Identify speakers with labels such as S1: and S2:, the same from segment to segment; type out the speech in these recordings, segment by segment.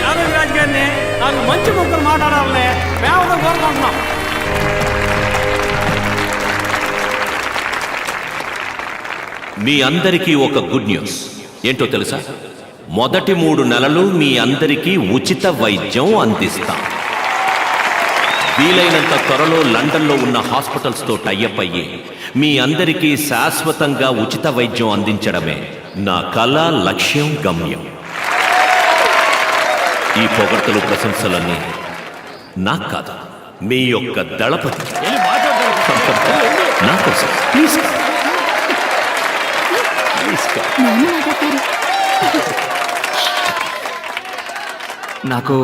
S1: ఆరోగ్యరాజు గారిని నాకు మంచి ముగ్గురు మాట్లాడాలని మేము కోరుకుంటున్నాం.
S2: మీ అందరికీ ఒక గుడ్ న్యూస్ ఏంటో తెలుసా? మొదటి మూడు నెలలు మీ అందరికీ ఉచిత వైద్యం అందిస్తాం. వీలైనంత త్వరలో లండన్లో ఉన్న హాస్పిటల్స్తో టైఅప్ అయ్యి మీ అందరికీ శాశ్వతంగా ఉచిత వైద్యం అందించడమే నా కళ లక్ష్యం గమ్యం. ఈ పొగడ్తలు ప్రశంసలన్నీ నాకు కాదు మీ యొక్క దళపతి. నాకు ప్లీజ్. ప్లీజ్
S3: నాకు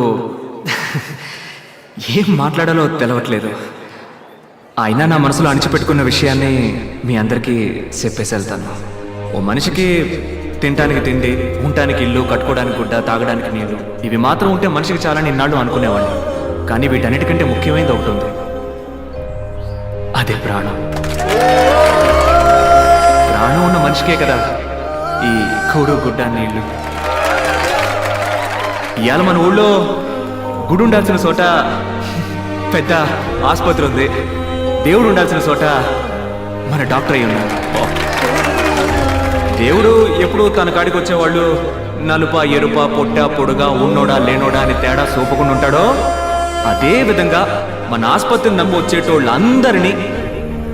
S3: ఏం మాట్లాడాలో తెలవట్లేదు. అయినా నా మనసులో అణిచిపెట్టుకున్న విషయాన్ని మీ అందరికీ చెప్పేసి వెళ్తాను. ఓ మనిషికి తినటానికి తిండి ఉండటానికి ఇల్లు కట్టుకోవడానికి గుడ్డ తాగడానికి నీళ్ళు. ఇవి మాత్రం ఉంటే మనిషికి చాలా ఇన్నాళ్ళు అనుకునేవాడిని. కానీ వీటన్నిటికంటే ముఖ్యమైనది ఒకటి ఉంది. అదే ప్రాణం. ప్రాణం ఉన్న మనిషికే కదా ఈ కూడు గుడ్డ నీళ్ళు. ఇవాళ మన ఊళ్ళో గుడి ఉండాల్సిన చోట పెద్ద ఆసుపత్రి ఉంది. దేవుడు ఉండాల్సిన చోట మన డాక్టర్ అయ్యి ఉన్నాడు. దేవుడు ఎప్పుడు తన కాడికి వచ్చేవాళ్ళు నలుప ఎరుప పొట్ట పొడుగా ఉన్నోడా లేనోడా అని తేడా చూపకుండా ఉంటాడో? అదే విధంగా మన ఆసుపత్రిని నమ్మి వచ్చేటోళ్ళందరినీ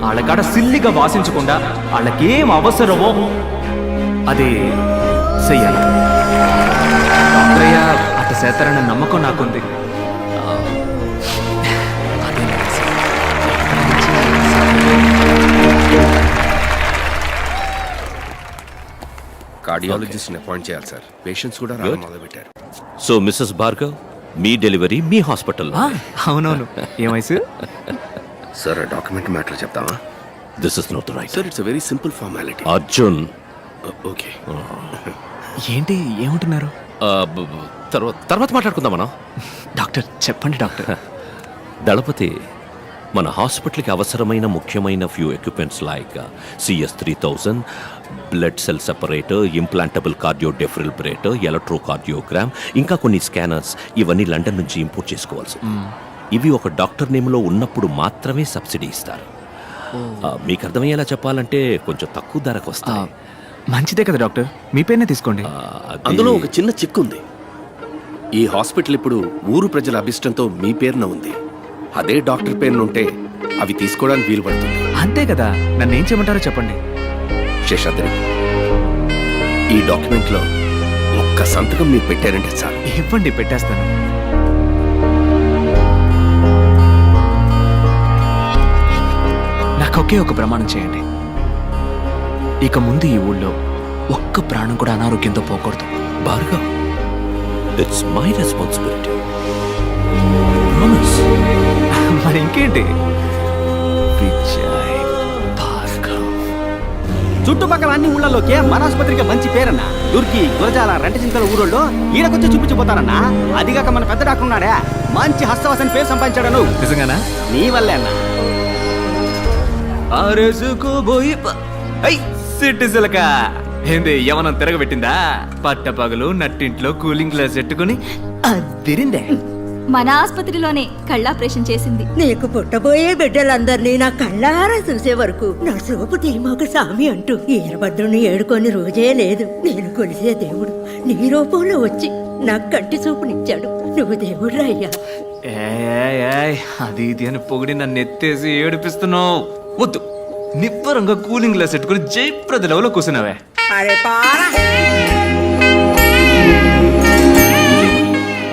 S3: వాళ్ళ కాడ సిల్లిగా వాసించకుండా వాళ్ళకేం అవసరమో అది చెయ్యాలి. అట్ట చేస్తారన్న నమ్మకం నాకుంది.
S4: కార్డియాలజిస్ట్ని అపాయింట్ చేయాలి సార్ పేషెంట్స్ కూడా రావడం మొదలుపెట్టారు.
S2: సో మిస్సెస్ భార్గవ్ మీ డెలివరీ మీ హాస్పిటల్
S3: ఆ, అవునవును. ఏం వయసు?
S4: సార్ ఆ డాక్యుమెంట్ మ్యాటర్ చెప్తామా
S2: this is not right
S4: sir it's very simple formality
S2: Arjun
S4: okay
S3: ఏంటి ఏమంటున్నారు?
S2: తర్వాత తర్వాత మాట్లాడుకుందాం మనం
S3: డాక్టర్ చెప్పండి డాక్టర్.
S2: దళపతి మన హాస్పిటల్కి అవసరమైన ముఖ్యమైన few equipments like CS three thousand blood cell separator implantable cardio defibrillator electrocardiogram ఇంకా కొన్ని స్కానర్స్ ఇవన్నీ లండన్ నుంచి ఇంపోర్ట్ చేసుకోవాల్సి ఉంది. ఇవి ఒక డాక్టర్ నేమ్లో ఉన్నప్పుడు మాత్రమే సబ్సిడీ ఇస్తారు. ఆ, మీకు అర్థమయ్యేలా చెప్పాలంటే కొంచెం తక్కువ ధరకు
S3: ఆ,
S2: వస్తాయి
S3: మంచిదే కదా డాక్టర్. మీ పేరునే తీసుకోండి.
S2: అది-
S4: అందులో ఒక చిన్న చిక్కు ఉంది ఈ హాస్పిటల్ ఇప్పుడు ఊరు ప్రజల అభిష్టంతో మీ పేరున ఉంది. అదే డాక్టర్ పేరున ఉంటే అవి తీసుకోవడానికి వీలు పడుతుంది.
S3: అంతే కదా. నన్ను ఏం చేయమంటారో చెప్పండి.
S4: శేషాద్రి ఈ డాక్యుమెంట్లో ఒక్క సంతకం మీరు పెట్టారంటే చాలు.
S3: ఇవ్వండి పెట్టేస్తాను. నాకు ఒకే ఒక ప్రమాణం చేయండి. ఇక ముందు ఈ ఊళ్ళో ఒక్క ప్రాణం కూడా అనారోగ్యంతో పోకూడదు.
S2: Bhargav it's my responsibility promise
S3: మరి ఇంకేంటి? విజయ్
S1: చుట్టుపక్కల అన్ని ఊళ్ళలోకే మన ఆసుపత్రికి మంచి పేరన్న. దుర్గి గురజాల రెంటచింతల ఊరోళ్ళు ఈడకొచ్చి చూపించిపోతారన్నా. అదిగాక మన పెద్ద డాక్టర్ ఉన్నాడే? మంచి హస్తవాసని పేరు సంపాదించాడను.
S3: నిజంగానా?
S1: నీ వల్లే అన్న.
S3: సిటిజలక ఏంది యవనం తిరగబెట్టిందా? పట్టపగలు నట్టింట్లో కూలింగ్ గ్లాస్ పెట్టుకుని అదిరిందే.
S5: మన ఆసుపత్రిలోనే కళ్ళాపరేషన్ చేసింది.
S6: నీకు పుట్టబోయే బిడ్డలందరినీ నా కళ్ళారా చూసే వరకు నా సోపు తీమాక సామి అంటూ ఈరభద్రుని ఏడుకొని రోజే లేదు. నేను కొలిసే దేవుడు నీ రూపంలో వచ్చి నాకు కంటి చూపునిచ్చాడు. నువ్వు దేవుడు అయ్యా.
S3: ఏయ్, ఏయ్, అది ఇది అని పొగిడి నన్ను ఎత్తేసి ఏడిపిస్తున్నావు. వద్దు. నిబ్బరంగా కూలింగ్ గ్లాస్ పెట్టుకుని జయప్రద లెవెల్లో కూర్చున్నావే.
S6: అరే పారా.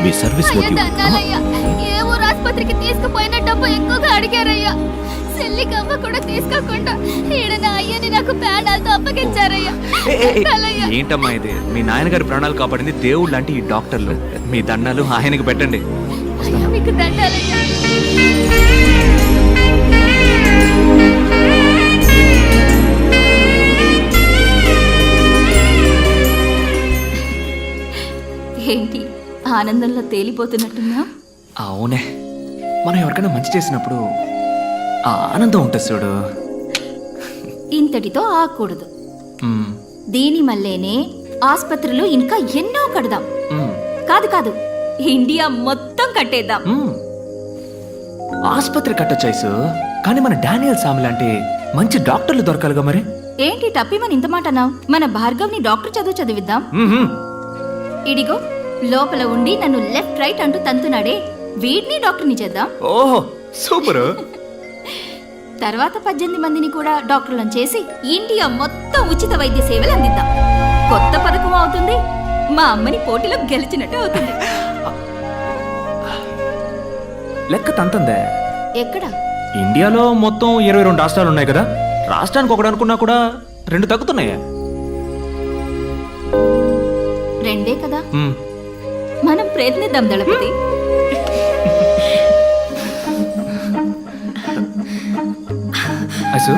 S2: మీ సర్వీస్
S5: ఏ ఊరు ఆసుపత్రికి తీసుకుపోయిన డబ్బు ఎక్కువగా అడిగారయ్యా. కమ్మ కూడా తీసుకోకుండా ఈడ నా అయ్యని నాకు పేడాలతో అప్పగించారయ్యా.
S3: ఏంటమ్మా ఇది? మీ నాయనగారి ప్రాణాలు కాపాడింది దేవుడు లాంటి ఈ డాక్టర్లు. మీ దండాలు ఆయనకి పెట్టండి.
S5: మీకు దండాలయ్యా. ఏంటి? ఆనందంలో తేలిపోతున్నట్టున్నా
S3: అవునే. మనం ఎవరికైనా మంచి చేసినప్పుడు ఆ ఆనందం ఉంటుంది చూడు.
S5: ఇంతటితో ఆకూడదు దీని మల్లేనే ఆసుపత్రులు ఇంకా ఎన్నో కడదాం. కాదు కాదు.
S7: ఇండియా మొత్తం కట్టేద్దాం.
S3: మ్మ్. ఆసుపత్రి కట్టొచ్చాయిసు కానీ మన డానియల్ సామి లాంటి మంచి డాక్టర్లు దొరకాలిగా మరి.
S7: ఏంటి టప్పిమని ఇంత మాట అన్నావు? మన భార్గవ్ని డాక్టర్ చదువు చదివిద్దాం. ఇడిగో. లోపల ఉండి నన్ను లెఫ్ట్ రైట్ అంటూ తంతున్నాడే వీడిని డాక్టర్ని చేద్దాం.
S3: ఓహో సూపర్.
S7: తర్వాత పద్దెనిమిది మందిని కూడా డాక్టర్లను చేసి ఇండియా మొత్తం ఉచిత వైద్య సేవలు అందిద్దాం. కొత్త పథకం అవుతుంది. మా అమ్మని పోటీలో గెలిచినట్టు అవుతుంది.
S3: లెక్క తంతందే.
S7: ఎక్కడ?
S3: ఇండియాలో మొత్తం ఇరవై రెండు రాష్ట్రాలు ఉన్నాయి కదా. రాష్ట్రానికి ఒకటి అనుకున్నా కూడా రెండు తగ్గుతున్నాయా.
S7: రెండే కదా. మనం ప్రయత్నిద్దాం Dalapathi.
S3: Ice.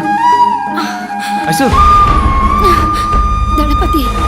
S3: Ice.
S7: Dalapathi.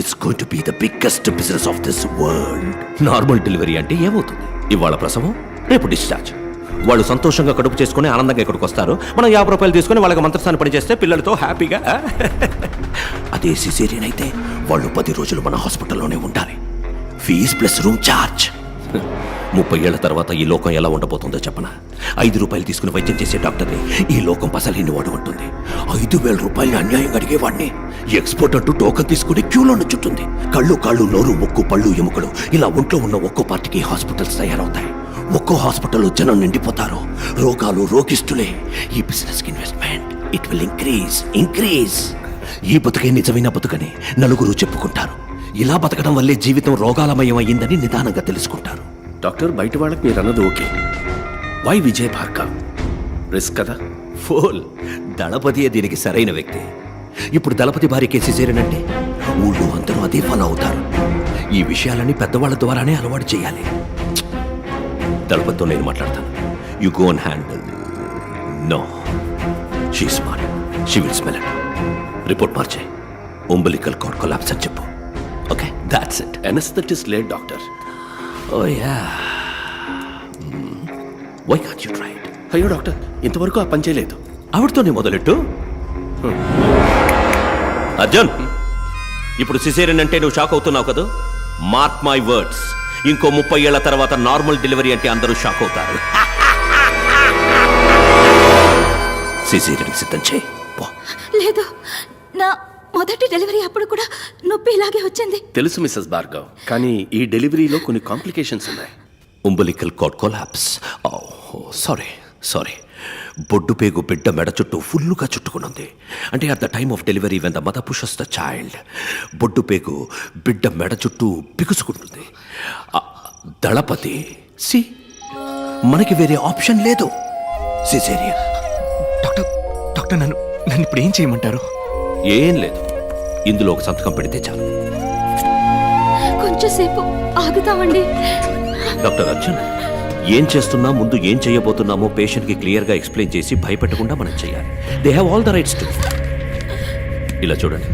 S2: it's going to be the biggest business of this world normal delivery అంటే ఏమవుతుంది? ఇవాళ ప్రసవం రేపు డిశ్చార్జ్ వాళ్ళు సంతోషంగా కడుపు చేసుకుని ఆనందంగా ఇక్కడికి వస్తారు. మనం యాభై రూపాయలు తీసుకుని వాళ్ళకి మంత్రస్థానం పని చేస్తే పిల్లలతో హ్యాపీగా అదే సిసేరియన్ అయితే వాళ్ళు పది రోజులు మన హాస్పిటల్లోనే ఉండాలి. ఫీజ్ ప్లస్ రూమ్ ఛార్జ్ ముప్పై ఏళ్ళ తర్వాత ఈ లోకం ఎలా ఉండబోతుందో చెప్పనా? ఐదు రూపాయలు తీసుకుని వైద్యం చేసే డాక్టర్ని ఈ లోకం పసలేని వాడు ఉంటుంది ఐదు వేల రూపాయలు అన్యాయం అడిగేవాడిని. ఎక్స్పోర్ట్ అంటూ టోకన్ తీసుకుని క్యూలో చుట్టుంది కళ్ళు కాళ్ళు నోరు ముక్కు పళ్ళు ఎముకలు ఇలా ఒంట్లో ఉన్న ఒక్కో పార్టీకి హాస్పిటల్స్ తయారవుతాయి. ఒక్కో హాస్పిటల్లో జనం నిండిపోతారు. రోగాలు రోగిస్తులే ఈ business investment it will increase increase. ఈ బతుకే నిజమైన బతుకని నలుగురు చెప్పుకుంటారు. ఇలా బతకడం వల్లే జీవితం రోగాలమయం అయ్యిందని నిదానంగా తెలుసుకుంటారు.
S4: డాక్టర్ బయట వాళ్ళకి మీరు అన్నది okay. Why Vijay Bhargav risk కదా?
S2: ఫోల్ దళపతియే దీనికి సరైన వ్యక్తి. ఇప్పుడు దళపతి భార్య కేసు చేరినంటే ఊళ్ళో అందరూ అదే ఫాలో అవుతారు. ఈ విషయాలని పెద్దవాళ్ళ ద్వారానే అలవాటు చేయాలి. దళపతితో నేను మాట్లాడతాను. You go and handle no she smart she will smell it report మార్చే ఉంబలికల్ కార్డ్ కొలాప్స్ అని చెప్పు. Okay that's it
S4: anaesthetist late doctor
S2: oh yeah why can't you try
S4: అయ్యో డాక్టర్ ఇంతవరకు ఆ పని చేయలేదు.
S2: ఆవిడతోనే మొదలెట్టు? అర్జున్ ఇప్పుడు సిసేరియన్ అంటే నువ్వు షాక్ అవుతున్నావు కదా? మార్క్ మై వర్డ్స్ ఇంకో ముప్పై ఏళ్ళ తర్వాత నార్మల్ డెలివరీ అంటే అందరూ షాక్ అవుతారు. సిసేరియన్ సిద్ధం చేయి.
S7: మొదటి డెలివరీ అప్పుడు కూడా నొప్పి ఇలాగే వచ్చింది.
S4: తెలుసు మిస్సెస్ భార్గవ్ కానీ ఈ డెలివరీలో కొన్ని కాంప్లికేషన్స్ ఉన్నాయి.
S2: Umbilical cord collapse. Oh, sorry sorry బొడ్డు పేగు బిడ్డ మెడ చుట్టూ ఫుల్లుగా చుట్టుకునుంది. అంటే at the time of delivery when the mother pushes the child బొడ్డు పేగు బిడ్డ మెడ చుట్టూ బిగుసుకుంటుంది. ఆ, దళపతి సి మనకి వేరే ఆప్షన్ లేదు. సిసేరియన్
S3: డాక్టర్ డాక్టర్ నన్ను నన్ను ఇప్పుడు ఏం చేయమంటారు?
S2: ఏం లేదు. ఇందులో ఒక సంతకం పెడితే చాలు.
S7: కొంచెంసేపు ఆగుతామండి.
S2: డాక్టర్ అర్జున్ ఏం చేస్తున్నా ముందు ఏం చేయబోతున్నామో పేషెంట్కి క్లియర్గా ఎక్స్ప్లెయిన్ చేసి భయపెట్టకుండా మనం చేయాలి. They have all the rights to ఇలా చూడండి.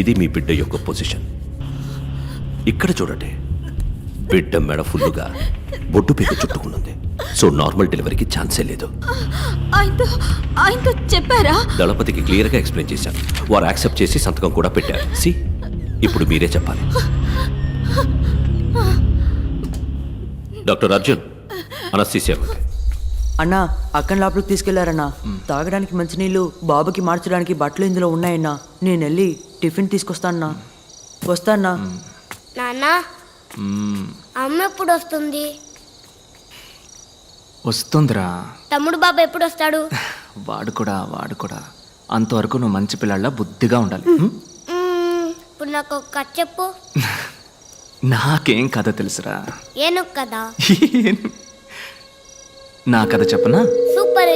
S2: ఇది మీ బిడ్డ యొక్క పొజిషన్. ఇక్కడ చూడండి. బిడ్డ మెడ ఫుల్లుగా బొడ్డు పీక చుట్టుకున్నది సో నార్మల్ డెలివరీకి ఛాన్సే లేదు.
S7: ఆయనతో ఆయనతో చెప్పారా?
S2: దళపతికి క్లియర్గా ఎక్స్ప్లెయిన్ చేశాను వారు యాక్సెప్ట్ చేసి సంతకం కూడా పెట్టారు. సి ఇప్పుడు మీరే చెప్పాలి. డాక్టర్ అర్జున్ అనస్థీసియా
S8: అన్నా అక్కని లోపలికి తీసుకెళ్ళారన్నా. తాగడానికి మంచినీళ్ళు బాబుకి మార్చడానికి బట్టలు ఇందులో ఉన్నాయన్నా. నేను వెళ్ళి టిఫిన్ తీసుకొస్తానన్నా వస్తానా
S5: నాన్న అమ్మ ఎప్పుడు వస్తుంది?
S3: వస్తుందిరా.
S5: తమ్ముడు బాబా ఎప్పుడు వస్తాడు
S3: వాడు కూడా వాడు కూడా అంతవరకు నువ్వు మంచి పిల్లల బుద్ధిగా ఉండాలి.
S5: ఇప్పుడు నాకు ఒక కథ చెప్పు.
S3: నాకేం కథ తెలుసురా.
S5: ఏను కదా
S3: నా కథ చెప్పనా?
S5: సూపర్.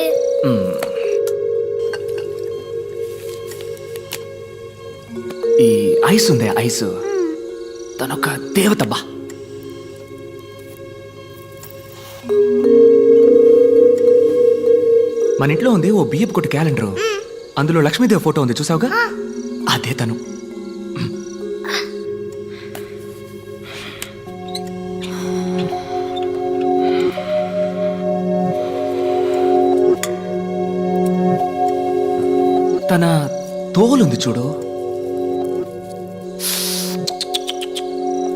S3: ఈ ఐస్. ఉందే ఐస్ తనొక దేవత బా. మన ఇంట్లో ఉంది ఓ బియ్యపు కొట్టు క్యాలెండర్. అందులో లక్ష్మీదేవి ఫోటో ఉంది చూసావుగా? అదే తను. తన తోలుంది చూడు.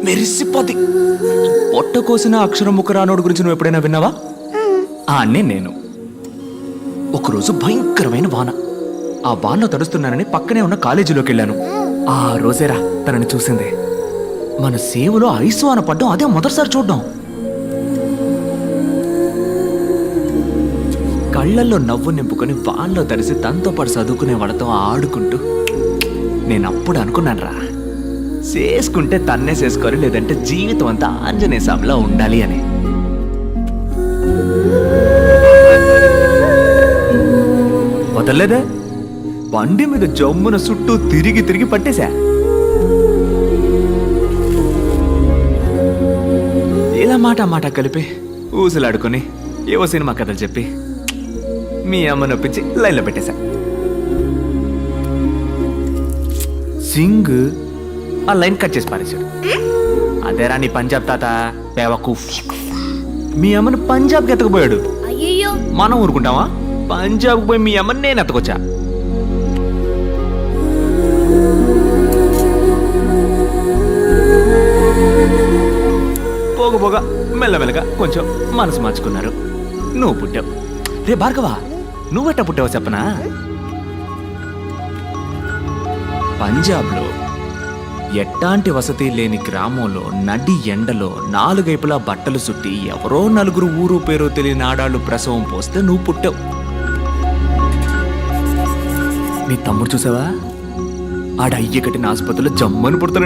S3: మెరిసిపోద్ది. పొట్ట కోసిన అక్షరం ముక్క రానోడు గురించి నువ్వు ఎప్పుడైనా విన్నావా? అన్నే నేను. ఒకరోజు భయంకరమైన వాన. ఆ వానలో తడుస్తున్నానని పక్కనే ఉన్న కాలేజీలోకి వెళ్ళాను. ఆ రోజేరా తనని చూసింది. మన సేవలో ఐస్ వాన పడ్డం అదే మొదటిసారి చూడ్డం. కళ్ళల్లో నవ్వు నింపుకొని వాళ్ళలో తడిసి తనతో పాటు చదువుకునే వాళ్ళతో ఆడుకుంటూ నేను అప్పుడు అనుకున్నాను రా చేసుకుంటే తన్నే చేసుకోవాలి లేదంటే జీవితం అంతా ఆంజనేయ స్వామిలా ఉండాలి అని. వదలలేదే బండి మీద జమ్మున చుట్టూ తిరిగి తిరిగి పట్టేశా. ఇలా మాట మాట కలిపి ఊసులాడుకొని ఏవో సినిమా కథలు చెప్పి మీ అమ్మ నొప్పించి లైన్లో పెట్టేశా. సింగ్ ఆ లైన్ కట్ చేసి పారేశాడు. అదేరా నీ పంజాబ్ తాత బేవకూఫ్ మీ అమ్మను పంజాబ్కి ఎత్తకపోయాడు. మనం ఊరుకుంటావా పంజాబ్ పోయి మీ అమ్మని నేను ఎత్తకొచ్చా? పోగ పోగ మెల్లమెల్లగా కొంచెం మనసు మార్చుకున్నారు. నువ్వు పుట్టావు. రే భార్గవా నువ్వెట్ట పుట్టావు చెప్పనా? పంజాబ్లో ఎట్టాంటి వసతి లేని గ్రామంలో నడి ఎండలో నాలుగైపులా బట్టలు చుట్టి ఎవరో నలుగురు ఊరు పేరు తెలియని ఆడాళ్ళు ప్రసవం పోస్తే నువ్వు పుట్టావు. నీ తమ్ముడు చూసావా? ఆడ అయ్య కట్టిన ఆసుపత్రిలో జమ్మని పుడుతున్నాడు.